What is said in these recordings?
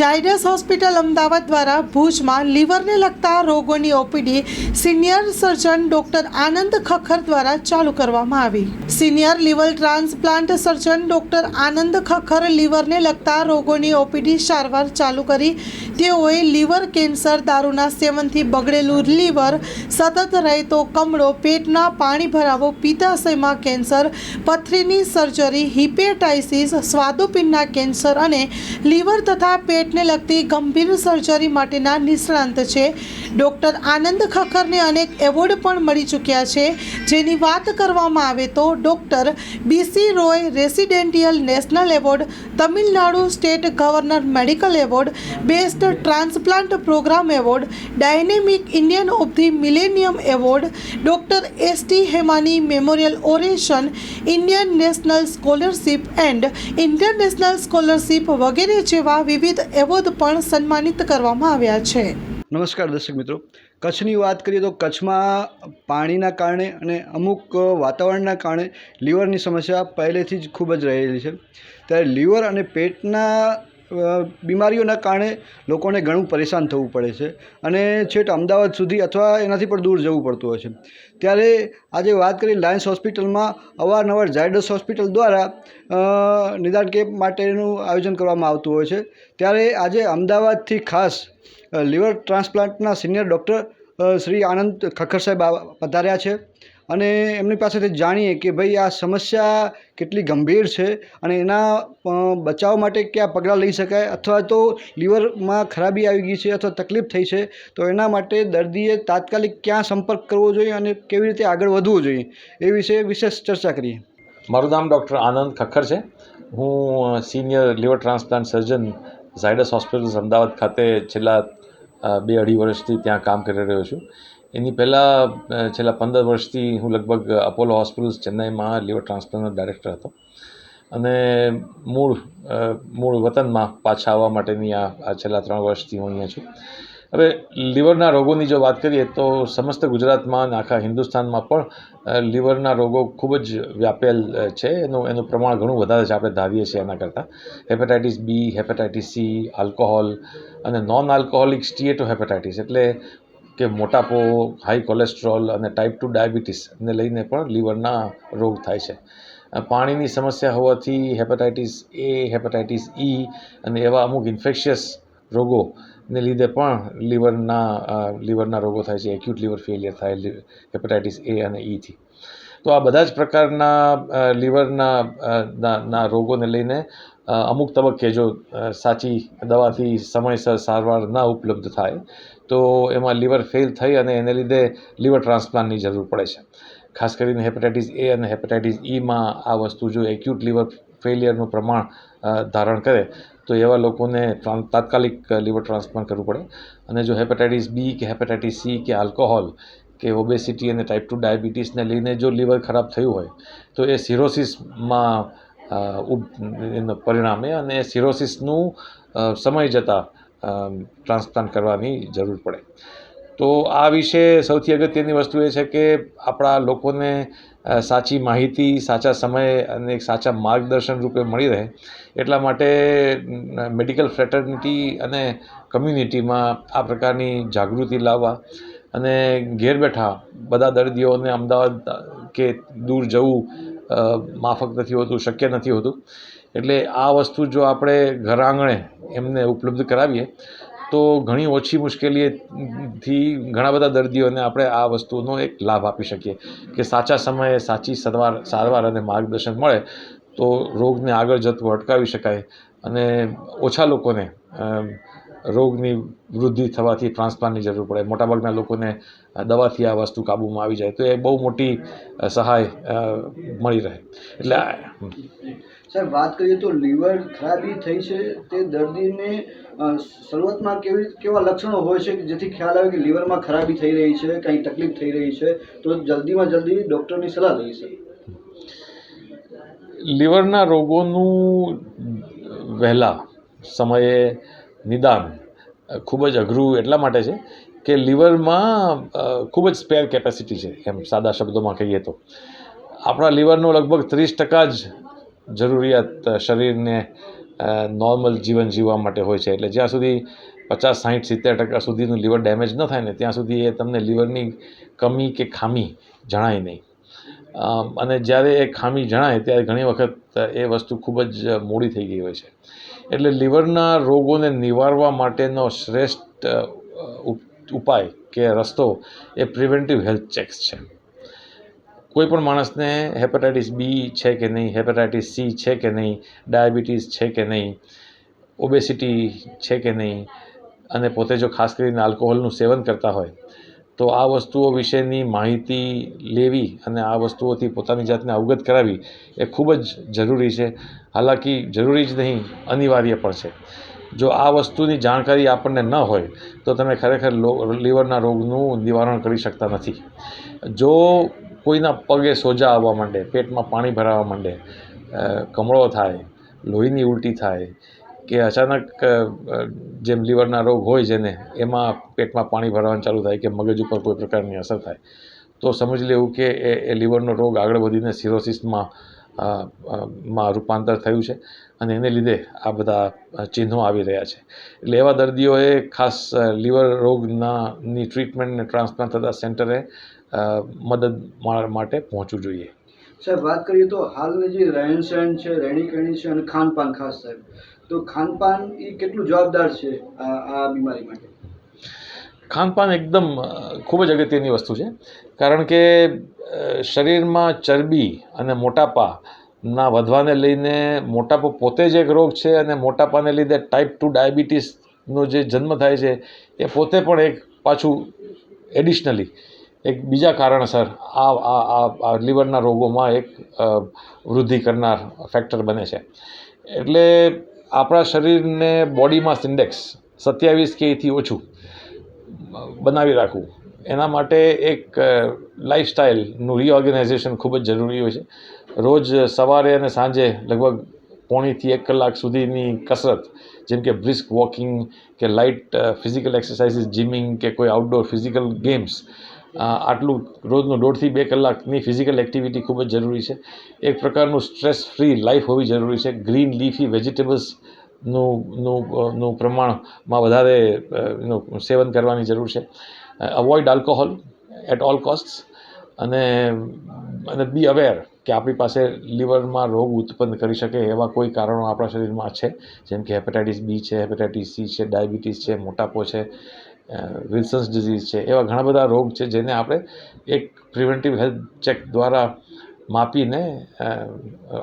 Zydus hospital Ahmedabad દ્વારા ભુજમાં લીવરને લગતા રોગોની OPD senior surgeon doctor Anand Khakhar દ્વારા ચાલુ કરવામાં આવી. Senior liver transplant surgeon doctor Anand Khakhar લીવરને લગતા રોગોની ઓપીડી સારવાર ચાલુ કરી. તેઓએ લીવર કેન્સર, દારૂના સેવનથી બગડેલું લીવર, સતત રહેતો કમળો, પેટના પાણી ભરાવો, પિત્તાશયમાં કેન્સર, પથરીની સર્જરી, હિપેટાઇસિસ, સ્વાદુપિંડના કેન્સર અને લીવર તથા પેટને લગતી ગંભીર સર્જરી માટેના નિષ્ણાંત છે. ડૉક્ટર આનંદ ખખરને અનેક એવોર્ડ પણ મળી ચૂક્યા છે. જેની વાત કરવામાં આવે તો doctor BC Roy residential national award Tamil Nadu state governor medical award best transplant programme award dynamic Indian of the millennium award doctor S T Hemani memorial oration Indian national scholarship and international scholarship વગેરે જેવા વિવિધ award પણ સન્માનિત કરવામાં આવ્યા છે. નમસ્કાર દર્શક મિત્રો. કચ્છની વાત કરીએ તો કચ્છમાં પાણીના કારણે અને અમુક વાતાવરણના કારણે લીવરની સમસ્યા પહેલેથી જ ખૂબ જ રહેલી છે. ત્યારે લીવર અને પેટના બીમારીઓના કારણે લોકોને ઘણું પરેશાન થવું પડે છે. અને છેટ અમદાવાદ સુધી અથવા એનાથી પણ દૂર જવું પડતું હોય છે. ત્યારે આજે વાત કરી લાયન્સ હોસ્પિટલમાં અવારનવાર ઝાયડસ હોસ્પિટલ દ્વારા નિદાન કેમ્પ માટેનું આયોજન કરવામાં આવતું હોય છે. ત્યારે આજે અમદાવાદથી ખાસ લિવર ટ્રાન્સપ્લાન્ટના સિનિયર ડૉક્ટર શ્રી આનંદ ખખર સાહેબ પધાર્યા છે. અને એમની પાસેથી જાણીએ કે ભાઈ આ સમસ્યા કેટલી ગંભીર છે અને એના બચાવ માટે કયા પગલાં લઈ શકાય અથવા તો લીવરમાં ખરાબી આવી ગઈ છે અથવા તકલીફ થઈ છે, તો એના માટે દર્દીએ તાત્કાલિક ક્યાં સંપર્ક કરવો જોઈએ અને કેવી રીતે આગળ વધવું જોઈએ, એ વિશે વિશેષ ચર્ચા કરીએ. મારું નામ ડૉક્ટર આનંદ ખખર છે. હું senior liver transplant surgeon Zydus hospitals Ahmedabad ખાતે છેલ્લા બે અઢી વર્ષથી ત્યાં કામ કરી રહ્યો છું. એની પહેલાં છેલ્લા પંદર વર્ષથી હું લગભગ અપોલો હોસ્પિટલ્સ ચેન્નાઈમાં લીવર ટ્રાન્સપ્લાન્ટનો ડાયરેક્ટર હતો. અને મૂળ મૂળ વતનમાં પાછા આવવા માટેની આ છેલ્લા ત્રણ વર્ષથી હું અહીંયા છું. હવે લીવરના રોગોની જો વાત કરીએ તો સમસ્ત ગુજરાતમાં અને આખા હિન્દુસ્તાનમાં પણ લીવરના રોગો ખૂબ જ વ્યાપેલ છે. એનું એનું પ્રમાણ ઘણું વધારે છે. આપણે ધારીએ છીએ એના કરતાં. Hepatitis B hepatitis C alcohol અને નોન આલ્કોહોલિક સ્ટીએટો હેપેટાઇટિસ એટલે કે મોટાપો હાઈ કોલેસ્ટ્રોલ અને ટાઈપ ટુ ડાયાબિટીસને લઈને પણ લીવરના રોગ થાય છે. પાણીની સમસ્યા હોવાથી હેપેટાઇટિસ એ હેપેટાઇટિસ ઈ અને એવા અમુક ઇન્ફેક્શિયસ રોગોને લીધે પણ લીવરના લીવરના રોગો થાય છે એક્યુટ લીવર ફેલિયર થાય હેપેટાઇટિસ એ અને ઈથી તો આ બધા જ પ્રકારના લીવરના ના રોગોને લઈને અમુક તબક્કે જો સાચી દવાથી સમયસર સારવાર ના ઉપલબ્ધ થાય તો એમાં લીવર ફેલ થઈ અને એને લીધે લીવર ટ્રાન્સપ્લાન્ટની જરૂર પડે છે. ખાસ કરીને હેપેટાઇટિસ એ અને હેપેટાઇટિસ ઈમાં આ વસ્તુ જો એક્યુટ લીવર ફેલિયરનું પ્રમાણ ધારણ કરે, તો એવા લોકોને તાત્કાલિક લીવર ટ્રાન્સપ્લાન્ટ કરવું પડે. અને જો હેપેટાઇટિસ બી કે હેપેટાઇટિસ સી કે આલ્કોહોલ કે ઓબેસિટી અને ટાઈપ ટુ ડાયાબિટીસને લઈને જો લીવર ખરાબ થયું હોય, તો એ સિરોસિસમાં પરિણામે અને સિરોસિસનું સમય જતાં ટ્રાન્સપ્લાન્ટ કરવાની જરૂર પડે. તો આ વિશે સૌથી અગત્યની વસ્તુ એ છે કે આપણા લોકોને સાચી માહિતી, સાચા સમયે અને એક સાચા માર્ગદર્શન રૂપે મળી રહે. એટલા માટે મેડિકલ ફ્રેટર્નિટી અને કમ્યુનિટીમાં આ પ્રકારની જાગૃતિ લાવવા અને ઘેર બેઠા બધા દર્દીઓને અમદાવાદ કે દૂર જવું માફક નથી હોતું, શક્ય નથી હોતું. એટલે આ વસ્તુ જો આપણે ઘર આંગણે એમને ઉપલબ્ધ કરાવીએ, તો ઘણી ઓછી મુશ્કેલીથી ઘણા બધા દર્દીઓને આપણે આ વસ્તુનો એક લાભ આપી શકીએ. કે સાચા સમયે સાચી સારવાર સારવાર અને માર્ગદર્શન મળે, તો રોગને આગળ જતું અટકાવી શકાય અને ઓછા લોકોને રોગની વૃદ્ધિ થવાથી ટ્રાન્સપ્લાન્ટની જરૂર પડે. મોટાભાગના લોકોને દવાથી આ વસ્તુ કાબૂમાં આવી જાય, તો એ બહુ મોટી સહાય મળી રહે. એટલે. સાહેબ, વાત કરીએ તો લીવર ખરાબી થઈ છે, તે દર્દીને શરૂઆતમાં કેવી કેવા લક્ષણો હોય છે કે જેથી ખ્યાલ આવે કે લીવરમાં ખરાબી થઈ રહી છે, કંઈ તકલીફ થઈ રહી છે? તો જલ્દીમાં જલ્દી ડૉક્ટરની સલાહ લઈ શકે લીવરના રોગોનું વહેલા સમયે નિદાન ખૂબ જ અઘરું એટલા માટે છે કે લીવરમાં ખૂબ જ સ્પેર કેપેસિટી છે, એમ સાદા શબ્દોમાં કહીએ તો. આપણા લીવરનો લગભગ ત્રીસ ટકા જ જરૂરિયાત શરીરને નોર્મલ જીવન જીવવા માટે હોય છે. એટલે જ્યાં સુધી પચાસ સાઠ સિત્તેર ટકા સુધીનું લીવર ડેમેજ ન થાય ને, ત્યાં સુધી એ તમને લીવરની કમી કે ખામી જણાય નહીં. અને જ્યારે એ ખામી જણાય, ત્યારે ઘણી વખત એ વસ્તુ ખૂબ જ મોડી થઈ ગઈ હોય છે. એટલે લીવરના રોગોને નિવારવા માટેનો શ્રેષ્ઠ ઉપાય કે રસ્તો એ પ્રિવેન્ટિવ હેલ્થ ચેક્સ છે. કોઈ પણ માણસને હેપેટાઇટિસ બી છે કે નહીં, હેપેટાઇટિસ સી છે કે નહીં, ડાયાબિટીસ છે કે નહીં, ઓબેસિટી છે કે નહીં, અને પોતે જો ખાસ કરીને આલ્કોહોલનું સેવન કરતા હોય, તો આ વસ્તુઓ વિશેની માહિતી લેવી અને આ વસ્તુઓથી પોતાની જાતને અવગત કરાવી એ ખૂબ જ જરૂરી છે. હાલાકી જરૂરી જ નહીં, અનિવાર્ય પણ છે. જો આ વસ્તુની જાણકારી આપણને ન હોય, તો તમે ખરેખર લો, લીવરના રોગનું નિવારણ કરી શકતા નથી. જો કોઈના પગે સોજા આવવા માંડે, પેટમાં પાણી ભરાવા માંડે કમળો થાય, લોહીની ઉલટી થાય કે અચાનક જેમ લીવરના રોગ હોય જેને, એમાં પેટમાં પાણી ભરાવાનું ચાલુ થાય કે મગજ ઉપર કોઈ પ્રકારની અસર થાય. તો સમજી લેવું કે એ એ લીવરનો રોગ આગળ વધીને સિરોસિસમાં માં રૂપાંતર થયું છે અને એને લીધે આ બધા ચિહ્નો આવી રહ્યા છે. એટલે એવા દર્દીઓએ ખાસ લીવર રોગના, ની ટ્રીટમેન્ટ અને ટ્રાન્સપ્લાન્ટ થતા સેન્ટરે મદદ માટે પહોંચવું જોઈએ. સાહેબ વાત કરીએ તો હાલની જે રહેણ સહેણ છે રહેણી કહેણી છે અને ખાનપાન ખાસ સાહેબ તો ખાનપાન એ કેટલું જવાબદાર છે આ આ બીમારી માટે? ખાનપાન એકદમ ખૂબ જ અગત્યની વસ્તુ છે. કારણ કે શરીરમાં ચરબી અને મોટાપાના વધવાને લઈને મોટાપો પોતે જ એક રોગ છે અને મોટાપાને લીધે ટાઈપ ટુ ડાયાબિટીસનો જે જન્મ થાય છે એ પોતે પણ એક પાછું એડિશનલી એક બીજા કારણસર આ આ આ લીવરના રોગોમાં એક વૃદ્ધિ કરનાર ફેક્ટર બને છે. એટલે આપણા શરીરને બોડી માસ ઇન્ડેક્સ સત્યાવીસ કે એથી ઓછું બનાવી રાખવું. એના માટે એક લાઈફસ્ટાઈલનું રીઓર્ગેનાઇઝેશન ખૂબ જ જરૂરી હોય છે. રોજ સવારે અને સાંજે લગભગ પોણીથી એક કલાક સુધીની કસરત, જેમ કે બ્રિસ્ક વોકિંગ કે લાઇટ ફિઝિકલ એક્સરસાઇઝીસ જિમિંગ કે કોઈ આઉટડોર ફિઝિકલ ગેમ્સ આટલું રોજનું દોઢથી બે કલાકની ફિઝિકલ એક્ટિવિટી ખૂબ જ જરૂરી છે. એક પ્રકારનું સ્ટ્રેસ ફ્રી લાઈફ હોવી જરૂરી છે. ગ્રીન લીફી વેજીટેબલ્સનું નું પ્રમાણમાં વધારે એનું સેવન કરવાની જરૂર છે. Avoid alcohol at all cost અને અને બી અવેર કે આપણી પાસે લીવરમાં રોગ ઉત્પન્ન કરી શકે એવા કોઈ કારણો આપણા શરીરમાં છે. જેમ કે હેપેટાઇટિસ બી છે હેપેટાઇટિસ સી છે ડાયાબિટીસ છે, મોટાપો છે. વિલ્સન્સ ડિઝીઝ છે, એવા ઘણા બધા રોગ છે જેને આપણે એક પ્રિવેન્ટિવ હેલ્થ ચેક દ્વારા માપીને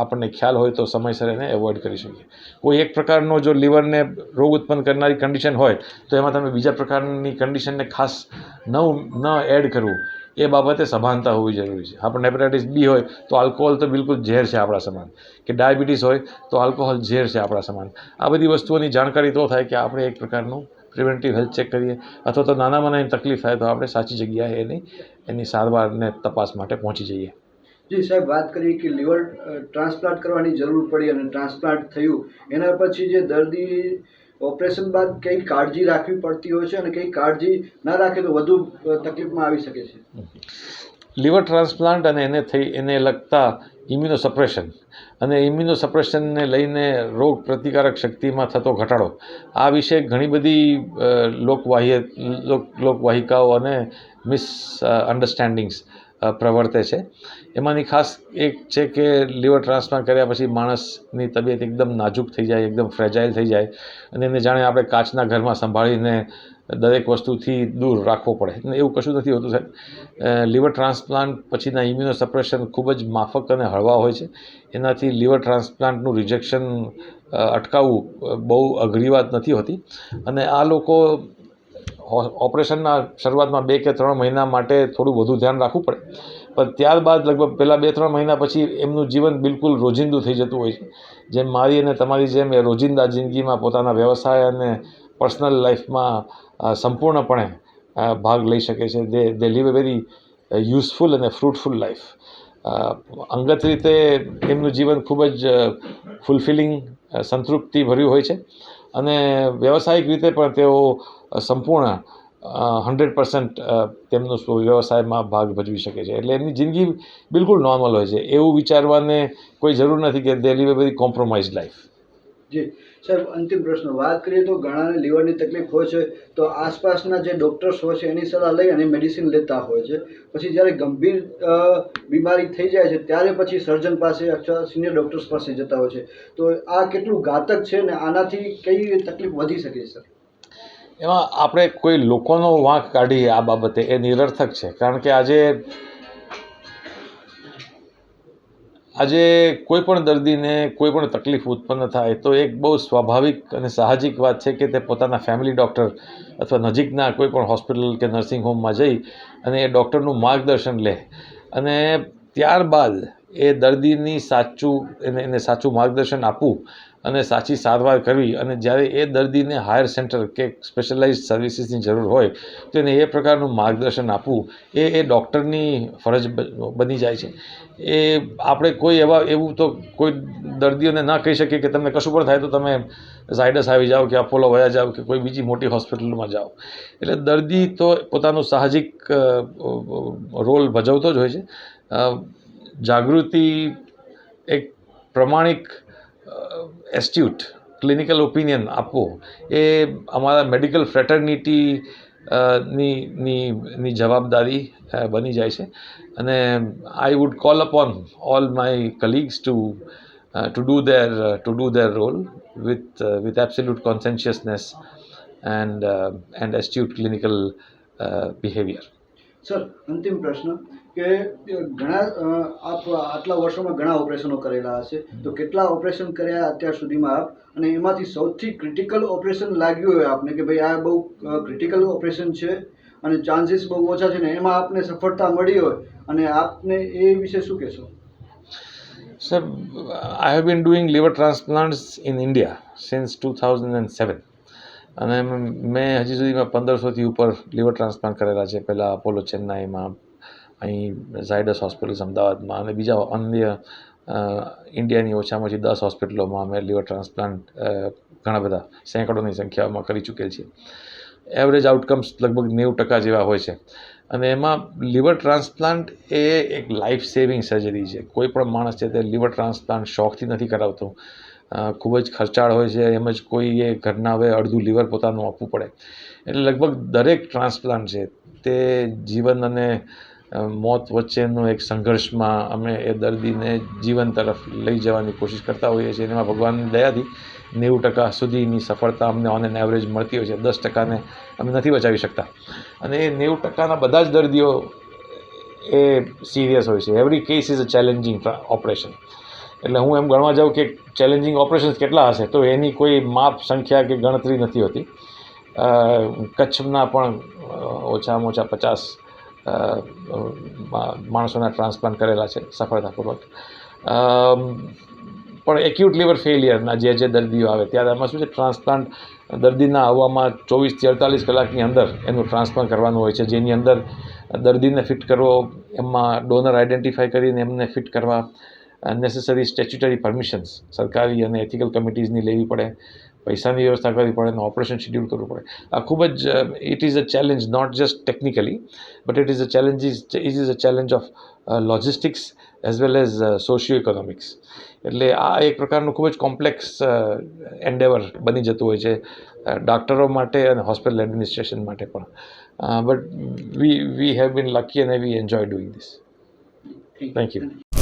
આપણને ખ્યાલ હોય તો સમયસર એને એવોઇડ કરી શકીએ. કોઈ એક પ્રકારનો જો લીવરને રોગ ઉત્પન્ન કરનારી કન્ડિશન હોય, તો એમાં તમે બીજા પ્રકારની કન્ડિશનને ખાસ ન ન એડ કરવું. એ બાબતે સભાનતા હોવી જરૂરી છે. આપણને હેપેટાઇટિસ બી હોય, તો આલ્કોહોલ તો બિલકુલ ઝેર છે આપણા સમાન. કે ડાયાબિટીસ હોય, તો આલ્કોહોલ ઝેર છે આપણા સમાન. આ બધી વસ્તુઓની જાણકારી તો થાય કે આપણે એક પ્રકારનું પ્રિવેન્ટિવ હેલ્થ ચેક કરીએ. અથવા તો નાનામાં નાની તકલીફ થાય તો આપણે સાચી જગ્યાએ એની એની સારવારને તપાસ માટે પહોંચી જઈએ. જી સાહેબ વાત કરીએ કે લીવર ટ્રાન્સપ્લાન્ટ કરવાની જરૂર પડી અને ટ્રાન્સપ્લાન્ટ થયું. એના પછી જે દર્દી ઓપરેશન બાદ કઈ કાળજી રાખવી પડતી હોય છે અને કઈ કાળજી ના રાખે તો વધુ તકલીફમાં આવી શકે છે. લીવર ટ્રાન્સપ્લાન્ટ અને એને થઈ એને લગતા ઇમ્યુનોસપ્રેશન. અને ઇમ્યુનોસપ્રેશનને લઈને રોગ પ્રતિકારક શક્તિમાં થતો ઘટાડો. આ વિશે ઘણી બધી લોકવાહ્ય, લોક, લોકવાહિકાઓ અને મિસ અન્ડરસ્ટેન્ડિંગ્સ પ્રવર્તે છે. એમાંની ખાસ એક છે કે લીવર ટ્રાન્સપ્લાન્ટ કર્યા પછી માણસની તબિયત એકદમ નાજુક થઈ જાય, એકદમ ફ્રેજાઇલ થઈ જાય અને એને જાણે આપણે કાચના ઘરમાં સંભાળીને દરેક વસ્તુથી દૂર રાખવો પડે. એવું કશું નથી હોતું સાહેબ. લીવર ટ્રાન્સપ્લાન્ટ પછીના ઇમ્યુનો સપ્રેશન ખૂબ જ માફક અને હળવા હોય છે. એનાથી લીવર ટ્રાન્સપ્લાન્ટનું રિજેક્શન અટકાવવું બહુ અઘરી વાત નથી હોતી. અને આ લોકો ઓપરેશનના શરૂઆતમાં બે કે ત્રણ મહિના માટે થોડું વધુ ધ્યાન રાખવું પડે. પણ ત્યારબાદ લગભગ પહેલાં બે, ત્રણ મહિના પછી એમનું જીવન બિલકુલ રોજિંદુ થઈ જતું હોય છે. જેમ મારી અને તમારી જેમ એ રોજિંદા જિંદગીમાં પોતાના વ્યવસાય અને પર્સનલ લાઈફમાં સંપૂર્ણપણે ભાગ લઈ શકે છે. They they live a very useful અને ફ્રૂટફુલ લાઈફ. અંગત રીતે એમનું જીવન ખૂબ જ ફૂલફિલિંગ સંતૃપ્તિ ભર્યું હોય છે. અને વ્યવસાયિક રીતે પણ તેઓ સંપૂર્ણ હંડ્રેડ પર્સન્ટ તેમનો વ્યવસાયમાં ભાગ ભજવી શકે છે. એટલે એમની જિંદગી બિલકુલ નોર્મલ હોય છે. એવું વિચારવાને કોઈ જરૂર નથી કે દે લીવ બધી કોમ્પ્રોમાઇઝ લાઈફ જી. સાહેબ, અંતિમ પ્રશ્ન. વાત કરીએ તો ઘણાને લીવરની તકલીફ હોય છે, તો આસપાસના જે ડૉક્ટર્સ હોય છે, એની સલાહ લઈ અને મેડિસિન લેતા હોય છે. પછી જ્યારે ગંભીર બીમારી થઈ જાય છે, ત્યારે પછી સર્જન પાસે અથવા સિનિયર ડૉક્ટર્સ પાસે જતા હોય છે. તો આ કેટલું ઘાતક છે ને આનાથી કઈ તકલીફ વધી શકે છે, સર? એમાં આપણે કોઈ લોકોનો વાંક કાઢીએ આ બાબતે, એ નિરર્થક છે. કારણ કે આજે આજે કોઈ પણ દર્દીને કોઈ પણ તકલીફ ઉત્પન્ન થાય તો એક બહુ સ્વાભાવિક અને સાહજિક વાત છે કે તે પોતાના ફેમિલી ડૉક્ટર અથવા નજીકના કોઈ પણ હોસ્પિટલ કે નર્સિંગ હોમમાં જઈ અને એ ડૉક્ટરનું માર્ગદર્શન લે. અને ત્યારબાદ એ દર્દીની સાચું, એને એને સાચું માર્ગદર્શન આપવું અને સાચી સારવાર કરવી અને જ્યારે એ દર્દીને હાયર સેન્ટર કે સ્પેશિયલાઇઝ સર્વિસીસની જરૂર હોય, તો એને એ પ્રકારનું માર્ગદર્શન આપવું, એ એ ડૉક્ટરની ફરજ બની જાય છે. એ આપણે કોઈ એવા, એવું તો કોઈ દર્દીઓને ના કહી શકીએ કે તમને કશું પણ થાય તો તમે ઝાયડસ આવી જાઓ કે અપોલો વયા જાઓ કે કોઈ બીજી મોટી હોસ્પિટલમાં જાઓ. એટલે દર્દી તો પોતાનું સાહજિક રોલ ભજવતો જ હોય છે. જાગૃતિ એક પ્રમાણિક એસ્ટ્યુટ ક્લિનિકલ ઓપિનિયન આપવો એ અમારા મેડિકલ ફ્રેટર્નિટી ની જવાબદારી બની જાય છે. અને I would call upon all my colleagues to to do their to do their role with with absolute conscientiousness and and astute clinical behaviour sir અંતિમ પ્રશ્ન. કે ઘણા આપ આટલા વર્ષોમાં ઘણા ઓપરેશનો કરેલા હશે. તો કેટલા ઓપરેશન કર્યા અત્યાર સુધીમાં આપ? અને એમાંથી સૌથી ક્રિટિકલ ઓપરેશન લાગ્યું હોય આપને કે ભાઈ આ બહુ ક્રિટિકલ ઓપરેશન છે અને ચાન્સીસ બહુ ઓછા છે ને એમાં આપને સફળતા મળી હોય. અને આપને એ વિશે શું કહેશો? Sir I have been doing liver transplant in India since two thousand and seven અને મેં હજી સુધીમાં પંદરસોથી ઉપર લિવર ટ્રાન્સપ્લાન્ટ કરેલા છે. પહેલાં અપોલો ચેન્નાઈમાં અહીં ઝાયડસ હોસ્પિટલ્સ અમદાવાદમાં. અને બીજા અન્ય ઇન્ડિયાની ઓછામાં ઓછી દસ હોસ્પિટલોમાં અમે લીવર ટ્રાન્સપ્લાન્ટ ઘણા બધા સેંકડોની સંખ્યામાં કરી ચૂકેલ છીએ. એવરેજ આઉટકમ્સ લગભગ નેવું ટકા જેવા હોય છે. અને એમાં લીવર ટ્રાન્સપ્લાન્ટ એ એક લાઈફ સેવિંગ સર્જરી છે. કોઈ પણ માણસ છે તે લીવર ટ્રાન્સપ્લાન્ટ શોખથી નથી કરાવતો. ખૂબ જ ખર્ચાળ હોય છે, એમ જ કોઈએ ઘરના હવે અડધું લીવર પોતાનું આપવું પડે. એટલે લગભગ દરેક ટ્રાન્સપ્લાન્ટ છે તે જીવન અને મોત વચ્ચેનો એક સંઘર્ષમાં અમે એ દર્દીને જીવન તરફ લઈ જવાની કોશિશ કરતા હોઈએ છીએ. એમાં ભગવાનની દયાથી નેવું ટકા સુધીની સફળતા અમને ઓન એન એવરેજ મળતી હોય છે. દસ ટકાને અમે નથી બચાવી શકતા. અને એ નેવું ટકાના બધા જ દર્દીઓ એ સિરિયસ હોય છે. Every case is a challenging operation એટલે હું એમ ગણવા જાઉં કે ચેલેન્જિંગ ઓપરેશન્સ કેટલા હશે તો એની કોઈ માપ, સંખ્યા કે ગણતરી નથી હોતી. કચ્છના પણ ઓછામાં ઓછા પચાસ માણસોના ટ્રાન્સપ્લાન્ટ કરેલા છે, સફળતાપૂર્વક. પણ એક્યુટ લીવર ફેલિયરના જે જે દર્દીઓ આવે, ત્યારે એમાં શું છે? ટ્રાન્સપ્લાન્ટ દર્દીના આવવામાં ચોવીસથી અડતાલીસ કલાકની અંદર એનું ટ્રાન્સપ્લાન્ટ કરવાનું હોય છે, જેની અંદર દર્દીને ફિટ કરવો, એમાં ડોનર આઈડેન્ટિફાઈ કરીને એમને ફિટ કરવા નેસેસરી સ્ટેચ્યુટરી પરમિશન્સ સરકારી અને એથિકલ કમિટીઝની લેવી પડે પૈસાની વ્યવસ્થા કરવી પડે અને ઓપરેશન શેડ્યુલ કરવું પડે આ ખૂબ જ it is a challenge not just technically but it is a challenge it is a challenge of logistics as well as socio economics એટલે આ એક પ્રકારનું ખૂબ જ કોમ્પ્લેક્સ એન્ડેવર બની જતું હોય છે ડૉક્ટરો માટે અને હોસ્પિટલ એડમિનિસ્ટ્રેશન માટે પણ but we we have been lucky અને we enjoy doing this thank you